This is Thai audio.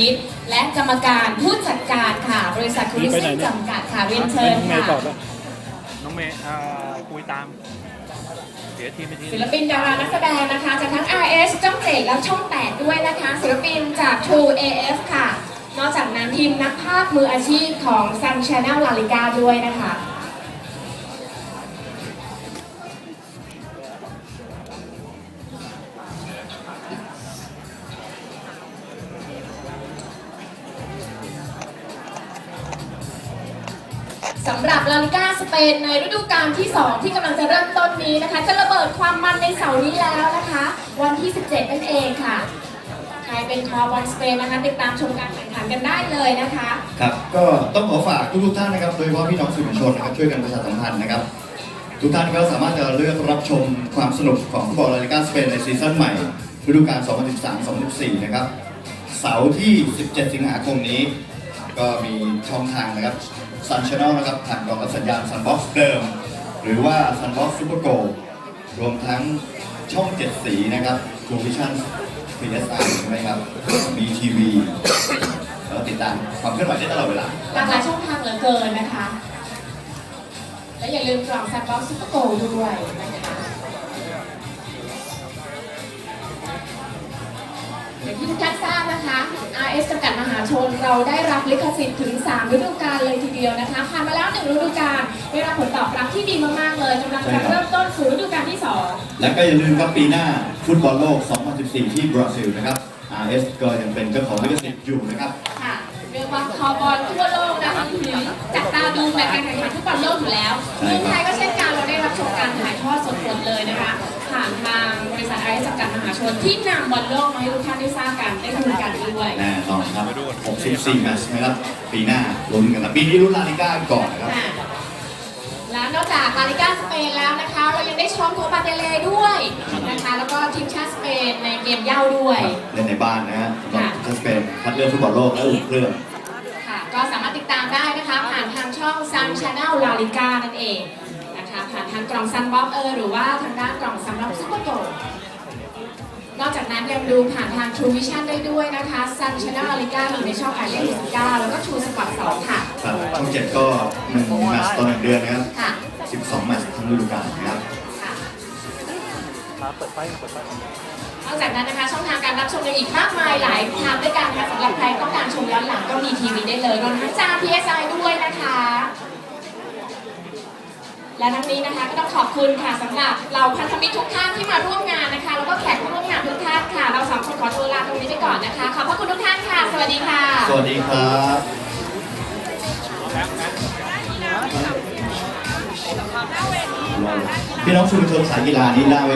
ณิชย์ และกรรมการผู้จัดการค่ะ บริษัทคุริซึมจำกัดค่ะเรียนเชิญไงค่ะต่อปะน้องเมย์อ่าคุยตามเสียทีมไปทีศิลปินดารานักแสดงนะคะจากทั้ง RS จ้องเจ็ดและช่อง 8 ด้วยนะคะ ศิลปินจาก True AF ค่ะ นอกจากนั้นทีมนักภาพมืออาชีพของ Sun Channel La Liga ด้วยนะคะ สำหรับลาลิก้าสเปนในฤดูกาลที่ 2 ที่กำลังจะเริ่มต้นนี้นะคะ จะระเบิดความมันในเสาร์นี้แล้วนะคะ วันที่ 17 นั่นเองค่ะใครเป็นคอบอลสเปนนะคะ ติดตามชมการแข่งขันกันได้เลยนะคะ ครับก็ต้องขอฝากทุกๆท่านนะครับโดยเฉพาะพี่น้องสื่อมวลชนนะครับช่วยกันประชาสัมพันธ์นะครับ ทุกท่านก็สามารถจะเลือกรับชมความสนุกของฟุตบอลลาลิก้าสเปนในซีซั่นใหม่ฤดูกาล 2013-2014 นะครับเสาร์ที่ 17 สิงหาคมนี้ ก็มีช่องทางนะครับ Sun Channel นะครับผ่านกล่องรับสัญญาณ Sunbox เดิม หรือว่า Sunbox Super Go รวมทั้งช่อง7สีนะครับ True Vision PSI ใช่ไหมครับมีทีวีแล้วติดตามความเคลื่อนไหวได้ตลอดเวลาหลากหลายช่องทางเหลือเกินนะคะ และอย่าลืมกล่องซันบ็อกซ์ซุปเปอร์โกลด้วยนะคะอย่างที่ทุกท่านทราบนะคะ RS จำกัดมหาชน เราได้รับลิขสิทธิ์ถึง 3 ฤดูกาลเลยทีเดียวนะคะผ่านมาแล้ว 1 ฤดูกาลได้รับผลตอบรับที่ดีมากๆเลยกำลังจะเริ่มต้นสู่ฤดูกาลที่ 2 และก็อย่าลืมครับปีหน้าฟุตบอลโลก 2014 ที่บราซิลนะครับ RS ก็ยังเป็นเจ้าของลิขสิทธิ์อยู่นะครับค่ะเรียกว่าคอบอลทั่วโลกนะคะหือจับตาดูแบบการแข่งขันฟุตบอลโลกอยู่แล้วใช่เมืองครับไทยก็เช่นกันเราได้รับชมการถ่ายทอดสดๆเลยนะคะผ่านทางบริษัทไอซ์จำกัดมหาชนที่นำบอลโลกมาให้ทุกท่านได้ทราบกันได้ดูกันด้วยแน่นอนครับ64แมตช์นะครับปีหน้าลุ้นกันนะปีนี้ลุ้นลาลิก้าก่อนนะครับค่ะและนอกจากลาลิก้าสเปนแล้วนะคะ เรายังได้ชมโคปาเดเลด้วยนะคะ แล้วก็ทีมชาติสเปนในเกมเหย้าด้วย เล่นในบ้านนะฮะสำหรับทีมชาติสเปนคัดเลือกฟุตบอลโลกและอุ่นเครื่องค่ะก็สามารถติดตามได้นะคะ ผ่านทางช่อง Sun Channel La Liga นั่นเองนะคะผ่านทางกล่อง Sun Box เออหรือว่าทางด้านกล่องสำหรับซุปเปอร์โก นอกจากนั้นยังดูผ่านทาง True Vision ได้ด้วยนะคะ Sun Channel La Liga มีในช่องหมายเลข19แล้วก็ True Sport 2ค่ะ ครับช่องเจ็ดก็หนึ่งแมตช์ต่อหนึ่งเดือนนะครับค่ะ12แมตช์ทั้งฤดูกาลนะครับ ค่ะ ครับเปิดไฟเปิดไฟ นอกจากนั้นนะคะช่องทางการรับชมยังอีกมากมายหลายทางด้วยกันค่ะสำหรับใครต้องการชมย้อนหลังก็มีทีวีได้เลยรวมทั้งจาน PSI ด้วยนะคะ และทั้งนี้นะคะก็ต้องขอบคุณค่ะสำหรับเราพันธมิตรทุกท่านที่มาร่วมงานนะคะ แล้วก็แขกผู้ร่วมงานทุกท่านค่ะ เราสามคนขอตัวลาตรงนี้ไปก่อนนะคะ ขอบพระคุณทุกท่านค่ะ สวัสดีค่ะ สวัสดีครับพี่น้องสื่อมวลชนสายกีฬานี่ล่าไว้